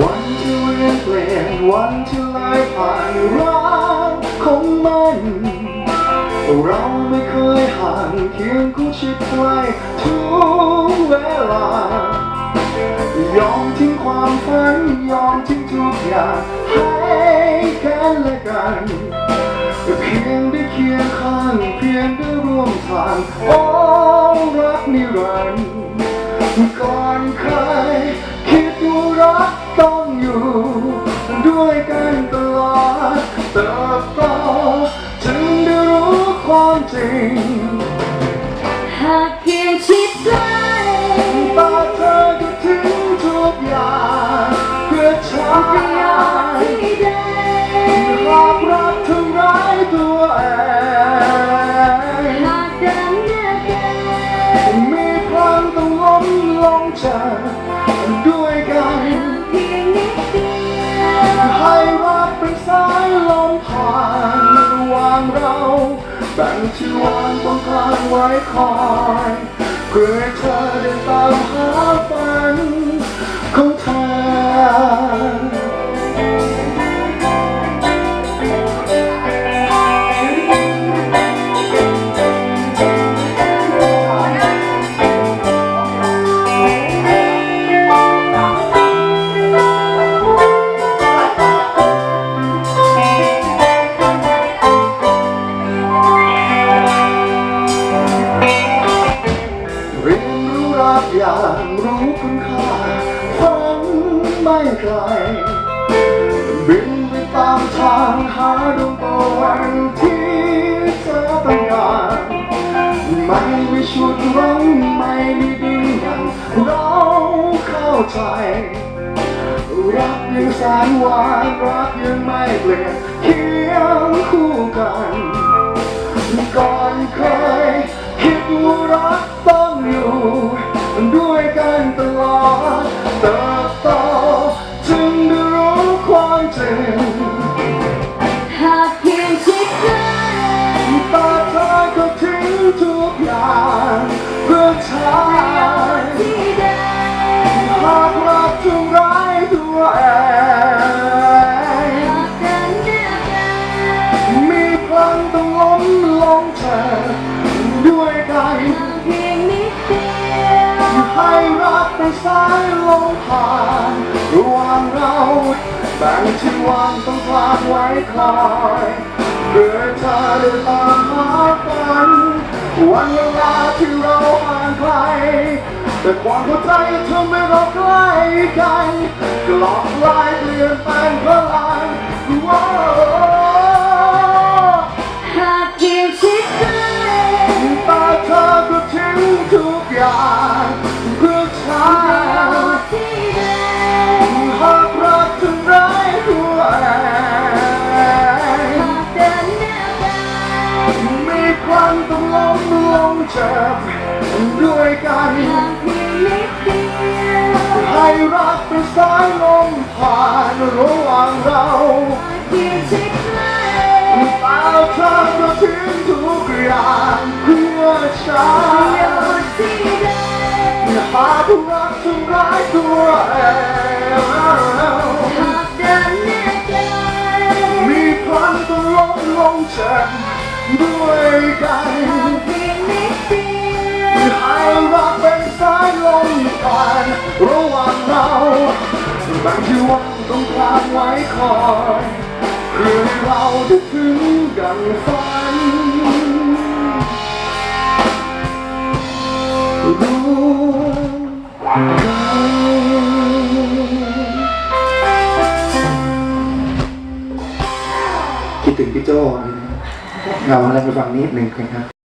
วันที่เวียนเปลี่ยนวันที่ลายผ่านรักของมัน เราไม่เคยห่างเคียงคู่ชิดใกล้ทุกเวลายอมทิ้งความฝันยอมทิ้งทุกอย่างให้กันและกันเพียงได้เคียงข้างเพียงได้ร่วมทางโอ้รักนิรันดร์ก่อนเคย รักต้องอยู่ ด้วยกันตลอดเติบโตจึงได้รู้ความจริง แบ่งที่วางตรงกลางไว้คอยเพื่อ อย่างรู้คุณค่าฝันไม่ไกลบินไปตามทางหาดวงตะวันที่เธอต้องการไม่มีชุดร้องไม่มีดินดันเราเข้าใจรักยังแสนหวานรักยังไม่เปลี่ยนเคียงคู่กัน ให้รักเป็นสายลมผ่านระหว่างเราแบ่งที่วางตรงกลางไว้คอยเพื่อเธอได้ตามหาฝันวันเวลาที่เราห่างไกลแต่ความเข้าใจทำให้เราใกล้กันกลอกลายเปลี่ยนแปลงพลังว้า เจ็บด้วยกันให้รักเป็นสายลมผ่านระหว่างเราเพียงชิดใกล้ตาเธอก็ทิ้งทุกอย่างเพื่อฉันอมที่ใดหากรักทำร้ายตัวเองหากเดินหน้ากันมีพลังต้องล้มลงเจ็บด้วยกัน ควางต้องกลางไว้คอยเพื่อเราจะถึงดังฝัน รู้คิดถึงพี่โจ้เลยนะเราอะไรไปฟังนิดหนึ่งครับ